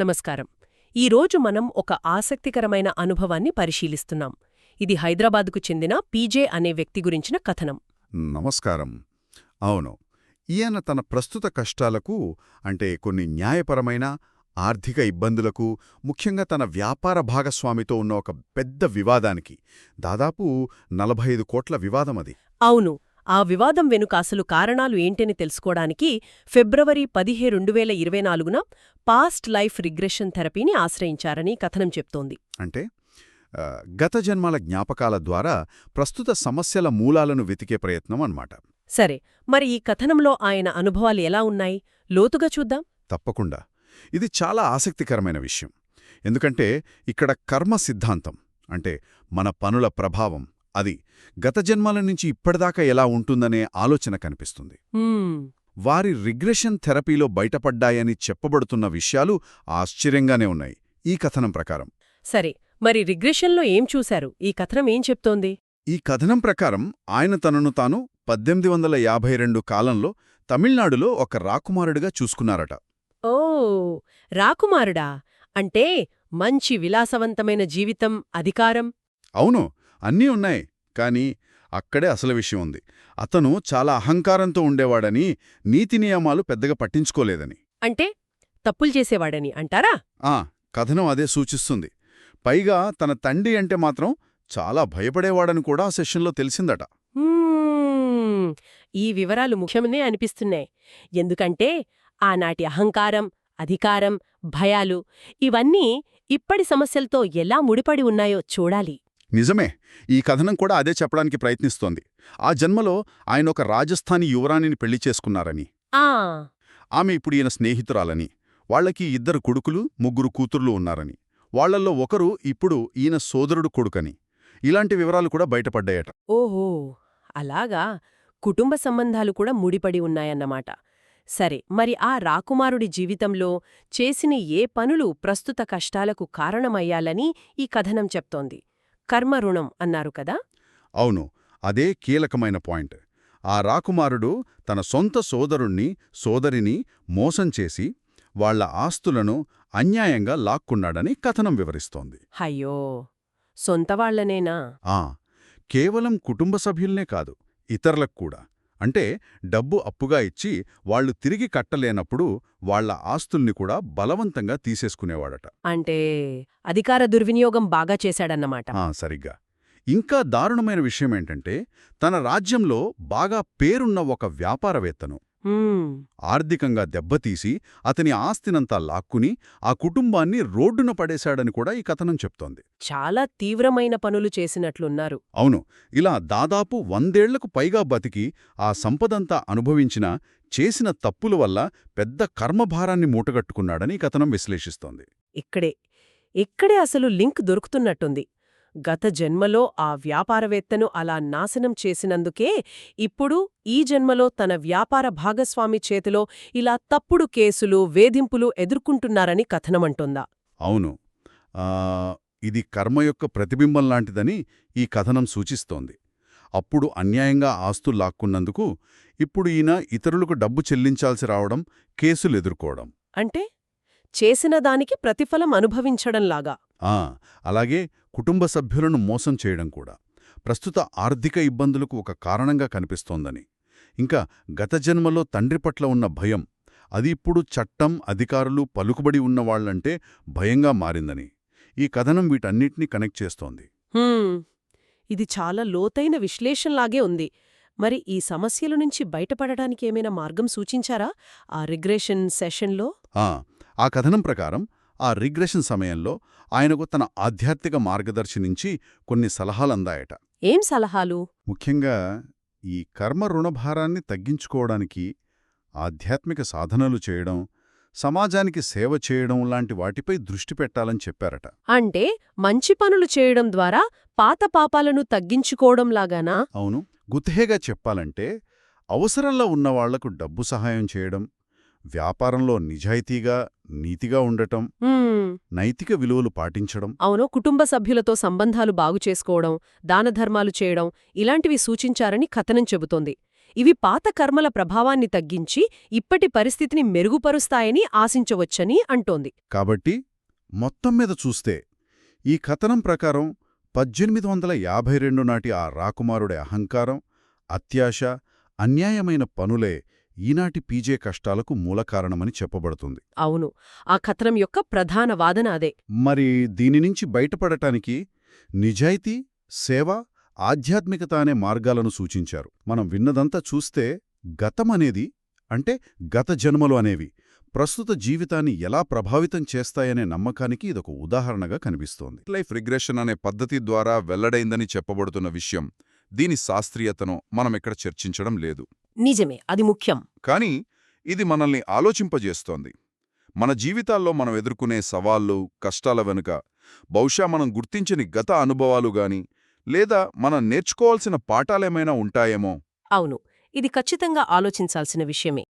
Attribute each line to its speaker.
Speaker 1: నమస్కారం. ఈరోజు మనం ఒక ఆసక్తికరమైన అనుభవాన్ని పరిశీలిస్తున్నాం. ఇది హైదరాబాద్కు చెందిన పీజే అనే వ్యక్తి గురించిన కథనం.
Speaker 2: నమస్కారం. అవును ఈయన తన ప్రస్తుత కష్టాలకు అంటే కొన్ని న్యాయపరమైన ఆర్థిక ఇబ్బందులకు ముఖ్యంగా తన వ్యాపార భాగస్వామితో ఉన్న ఒక పెద్ద వివాదానికి దాదాపు నలభై ఐదు కోట్ల వివాదం అది
Speaker 1: అవును ఆ వివాదం వెనుక అసలు కారణాలు ఏంటని తెలుసుకోవడానికి ఫిబ్రవరి పదిహే రెండు వేల ఇరవై నాలుగున పాస్ట్ లైఫ్ రిగ్రెషన్ థెరపీని ఆశ్రయించారని కథనం చెప్తోంది.
Speaker 2: అంటే గత జన్మల జ్ఞాపకాల ద్వారా ప్రస్తుత సమస్యల మూలాలను వెతికే ప్రయత్నం అన్నమాట.
Speaker 1: సరే మరి ఈ కథనంలో ఆయన అనుభవాలు ఎలా ఉన్నాయి? లోతుగా చూద్దాం.
Speaker 2: తప్పకుండా. ఇది చాలా ఆసక్తికరమైన విషయం. ఎందుకంటే ఇక్కడ కర్మ సిద్ధాంతం అంటే మన పనుల ప్రభావం అది గత జన్మల నుంచి ఇప్పటిదాకా ఎలా ఉంటుందనే ఆలోచన కనిపిస్తుంది. వారి రిగ్రెషన్ థెరపీలో బయటపడ్డాయని చెప్పబడుతున్న విషయాలు ఆశ్చర్యంగానే ఉన్నాయి. ఈ కథనం ప్రకారం.
Speaker 1: సరే మరి రిగ్రెషన్లో ఏం చూశారు? ఈ కథనం ఏం చెప్తోంది?
Speaker 2: ఈ కథనం ప్రకారం ఆయన తనను తాను పద్దెనిమిది వందల యాభై రెండు కాలంలో తమిళనాడులో ఒక రాకుమారుడిగా చూసుకున్నారట.
Speaker 1: ఓ రాకుమారుడా? అంటే మంచి విలాసవంతమైన జీవితం అధికారం?
Speaker 2: అవును అన్నీ ఉన్నాయి. కాని అక్కడే అసలు విషయం ఉంది. అతను చాలా అహంకారంతో ఉండేవాడని నీతి నియమాలు పెద్దగా పట్టించుకోలేదని.
Speaker 1: అంటే తప్పులు చేసేవాడని అంటారా?
Speaker 2: ఆ కథనం అదే సూచిస్తుంది. పైగా తన తండ్రి అంటే మాత్రం చాలా భయపడేవాడని కూడా ఆ సెషన్లో తెలిసిందట.
Speaker 1: ఈ వివరాలు ముఖ్యమనే అనిపిస్తున్నాయి. ఎందుకంటే ఆనాటి అహంకారం అధికారం భయాలు ఇవన్నీ ఇప్పటి సమస్యలతో ఎలా ముడిపడి ఉన్నాయో చూడాలి.
Speaker 2: నిజమే ఈ కథనం కూడా అదే చెప్పడానికి ప్రయత్నిస్తోంది. ఆ జన్మలో ఆయన ఒక రాజస్థానీ యువరాణిని పెళ్ళి చేసుకున్నారని.
Speaker 1: ఆ!
Speaker 2: ఆమె ఇప్పుడు ఈయన స్నేహితురాలని. వాళ్ళకి ఇద్దరు కొడుకులు ముగ్గురు కూతుర్లు ఉన్నారని. వాళ్ళల్లో ఒకరు ఇప్పుడు ఈయన సోదరుడు కొడుకని. ఇలాంటి వివరాలు కూడా బయటపడ్డాయట.
Speaker 1: ఓహో! అలాగా. కుటుంబ సంబంధాలు కూడా ముడిపడి ఉన్నాయన్నమాట. సరే మరి ఆ రాకుమారుడి జీవితంలో చేసిన ఏ పనులు ప్రస్తుత కష్టాలకు కారణమయ్యాలని ఈ కథనం చెప్తోంది. కర్మరుణం అన్నారు కదా?
Speaker 2: అవును అదే కీలకమైన పాయింట్. ఆ రాకుమారుడు తన సొంత సోదరుణ్ణి సోదరిని మోసం చేసి వాళ్ళ ఆస్తులను అన్యాయంగా లాక్కున్నాడని కథనం వివరిస్తోంది.
Speaker 1: హయ్యో సొంతవాళ్ళనేనా
Speaker 2: ఆ కేవలం కుటుంబ సభ్యుల్నే కాదు ఇతరులకు కూడా. అంటే డబ్బు అప్పుగా ఇచ్చి వాళ్ళు తిరిగి కట్టలేనప్పుడు వాళ్ళ ఆస్తుల్ని కూడా బలవంతంగా తీసేసుకునేవాడట.
Speaker 1: అంటే అధికార దుర్వినియోగం బాగా చేశాడన్నమాట.
Speaker 2: ఆ సరిగ్గా. ఇంకా దారుణమైన విషయమేంటంటే తన రాజ్యంలో బాగా పేరున్న ఒక వ్యాపారవేత్తను. ఆర్థికంగా దెబ్బతీసి అతని ఆస్తినంతా లాక్కుని ఆ కుటుంబాన్ని రోడ్డున పడేశాడని కూడా ఈ కథనం చెప్తోంది.
Speaker 1: చాలా తీవ్రమైన పనులు చేసినట్లున్నారు.
Speaker 2: అవును. ఇలా దాదాపు వందేళ్ళకు పైగా బతికి ఆ సంపదంతా అనుభవించిన చేసిన తప్పుల వల్ల పెద్ద కర్మభారాన్ని మూటగట్టుకున్నాడని ఈ కథనం విశ్లేషిస్తోంది.
Speaker 1: ఇక్కడే. ఇక్కడే అసలు లింక్ దొరుకుతున్నట్టుంది. గత జన్మలో ఆ వ్యాపారవేత్తను అలా నాశనం చేసినందుకే ఇప్పుడు ఈ జన్మలో తన వ్యాపార భాగస్వామి చేతిలో ఇలా తప్పుడు కేసులు వేధింపులు ఎదుర్కొంటున్నారని కథనమంటోందా?
Speaker 2: అవును. ఆ, ఇది కర్మ యొక్క ప్రతిబింబం లాంటిదని ఈ కథనం సూచిస్తోంది. అప్పుడు అన్యాయంగా ఆస్తులు లాక్కున్నందుకు ఇప్పుడు ఈయన ఇతరులకు డబ్బు చెల్లించాల్సి రావడం కేసులు ఎదుర్కోవడం.
Speaker 1: అంటే? చేసిన దానికి ప్రతిఫలం అనుభవించడంలాగా?
Speaker 2: ఆ, అలాగే కుటుంబ సభ్యులను మోసం చేయడం కూడా. ప్రస్తుత ఆర్థిక ఇబ్బందులకు ఒక కారణంగా కనిపిస్తోందని. ఇంకా గత జన్మలో తండ్రి పట్ల ఉన్న భయం అది ఇప్పుడు చట్టం అధికారులు పలుకుబడి ఉన్నవాళ్ళంటే భయంగా మారిందని. ఈ కథనం వీటన్నిటినీ కనెక్ట్ చేస్తోంది.
Speaker 1: ఇది చాలా లోతైన విశ్లేషణలాగే ఉంది. మరి ఈ సమస్యల నుంచి బయటపడడానికి ఏమైనా మార్గం సూచించారా? ఆ రిగ్రెషన్ సెషన్లో?
Speaker 2: ఆ, ఆ కథనం ప్రకారం ఆ రిగ్రెషన్ సమయంలో ఆయనకు తన ఆధ్యాత్మిక మార్గదర్శి నుంచి కొన్ని సలహాలందాయట.
Speaker 1: ఏం సలహాలు?
Speaker 2: ముఖ్యంగా ఈ కర్మ రుణభారాన్ని తగ్గించుకోవడానికి ఆధ్యాత్మిక సాధనలు చేయడం సమాజానికి సేవ చేయడం లాంటి వాటిపై దృష్టి పెట్టాలని చెప్పారట.
Speaker 1: అంటే మంచి పనులు చేయడం ద్వారా పాత పాపాలను తగ్గించుకోవడంలాగానా
Speaker 2: అవును. గుత్తేగా చెప్పాలంటే అవసరంలో ఉన్నవాళ్ళకు డబ్బు సహాయం చేయడం వ్యాపారంలో నిజాయితీగా నీతిగా ఉండటం నైతిక విలువలు పాటించడం.
Speaker 1: అవును కుటుంబ సభ్యులతో సంబంధాలు బాగు చేసుకోవడం దానధర్మాలు చేయడం ఇలాంటివి సూచించారని కథనం చెబుతోంది. ఇవి పాత కర్మల ప్రభావాన్ని తగ్గించి ఇప్పటి పరిస్థితిని మెరుగుపరుస్తాయని ఆశించవచ్చని అంటోంది.
Speaker 2: కాబట్టి మొత్తం మీద చూస్తే ఈ కథనం ప్రకారం పద్దెనిమిది వందల యాభై రెండు నాటి ఆ రాకుమారుడి అహంకారం అత్యాశ అన్యాయమైన పనులే ఈనాటి పీజే కష్టాలకు మూలకారణమని చెప్పబడుతుంది.
Speaker 1: అవును. ఆ కథనం యొక్క ప్రధాన వాదన అదే.
Speaker 2: మరి దీని నుంచి బయటపడటానికి నిజాయితీ సేవ ఆధ్యాత్మికత అనే మార్గాలను సూచించారు. మనం విన్నదంతా చూస్తే గతమనేది అంటే గత జన్మలు అనేవి ప్రస్తుత జీవితాన్ని ఎలా ప్రభావితం చేస్తాయనే నమ్మకానికి ఇదొక ఉదాహరణగా కనిపిస్తోంది.
Speaker 3: లైఫ్ రిగ్రెషన్ అనే పద్ధతి ద్వారా వెల్లడైందని చెప్పబడుతున్న విషయం దీని శాస్త్రీయతను మనం ఇక్కడ చర్చించడం లేదు.
Speaker 1: నిజమే అది ముఖ్యం.
Speaker 3: కానీ ఇది మనల్ని ఆలోచింపజేస్తోంది. మన జీవితాల్లో మనం ఎదుర్కొనే సవాళ్ళు కష్టాల వెనుక బహుశా మనం గుర్తించని గత అనుభవాలు గాని లేదా మనం నేర్చుకోవాల్సిన పాఠాలేమైనా ఉంటాయేమో?
Speaker 1: అవును ఇది ఖచ్చితంగా ఆలోచించాల్సిన విషయమే.